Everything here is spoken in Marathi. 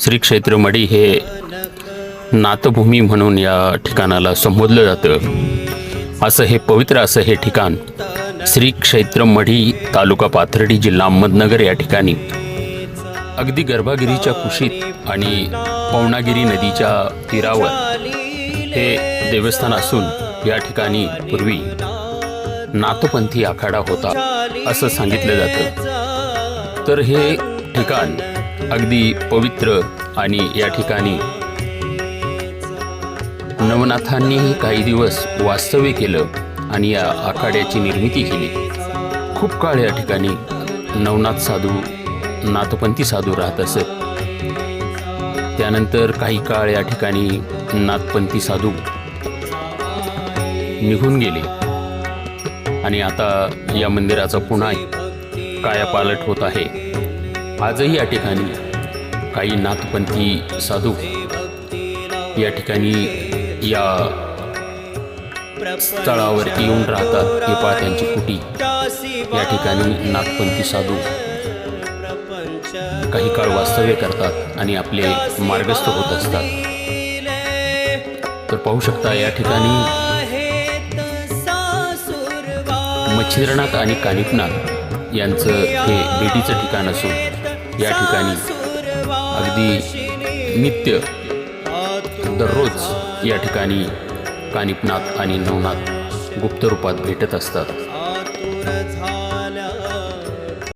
श्री क्षेत्र मडी हे नाथभूमी म्हणून या ठिकाणाला संबोधलं जातं. असं हे पवित्र असं हे ठिकाण श्री क्षेत्र मढी तालुका पाथर्डी जिल्हा अहमदनगर या ठिकाणी. अगदी गर्भागिरीच्या कुशीत आणि पवनागिरी नदीच्या तीरावर हे देवस्थान असून या ठिकाणी पूर्वी नाथपंथी आखाडा होता असं सांगितलं जातं. तर हे ठिकाण अगदी पवित्र आणि या ठिकाणी नवनाथांनीही काही दिवस वास्तव्य केलं आणि या आखाड्याची निर्मिती केली. खूप काळ या ठिकाणी नवनाथ साधू नाथपंथी साधू राहत असत. त्यानंतर काही काळ या ठिकाणी नाथपंथी साधू निघून गेले. आणि आता या मंदिराचा पुन्हा कायापालट होत आहे. आजही या ठिकाणी काही नाथपंथी साधू या ठिकाणी या स्थळावरती येऊन राहतात. हे पहा त्यांची कुटी. या ठिकाणी नाथपंथी साधू काही काळ वास्तव्य करतात आणि आपले मार्गस्थ होत असतात. तर पाहू शकता या ठिकाणी मच्छिंद्रनाथ आणि कानिपनाथ यांचं हे भेटीचं ठिकाण असून या ठिकाणी. अगदी नित्य दररोज या ठिकाणी कानिपनाथ आणि नवनाथ गुप्त रूपात भेटत असतात.